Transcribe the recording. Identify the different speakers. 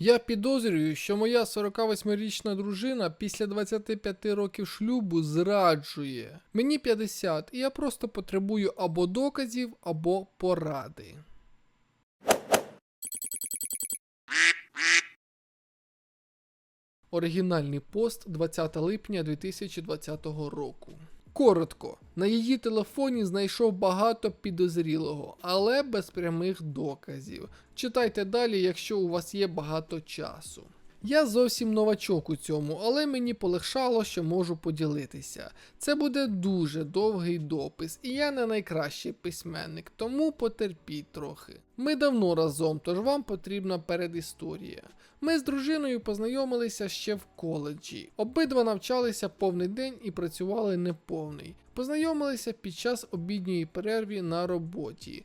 Speaker 1: Я підозрюю, що моя 48-річна дружина після 25 років шлюбу зраджує. Мені 50, і я просто потребую або доказів, або поради. Оригінальний пост 20 липня 2020 року. Коротко, на її телефоні знайшов багато підозрілого, але без прямих доказів. Читайте далі, якщо у вас є багато часу. Я зовсім новачок у цьому, але мені полегшало, що можу поділитися. Це буде дуже довгий допис, і я не найкращий письменник, тому потерпіть трохи. Ми давно разом, тож вам потрібна передісторія. Ми з дружиною познайомилися ще в коледжі. Обидва навчалися повний день і працювали неповний. Познайомилися під час обідньої перерві на роботі.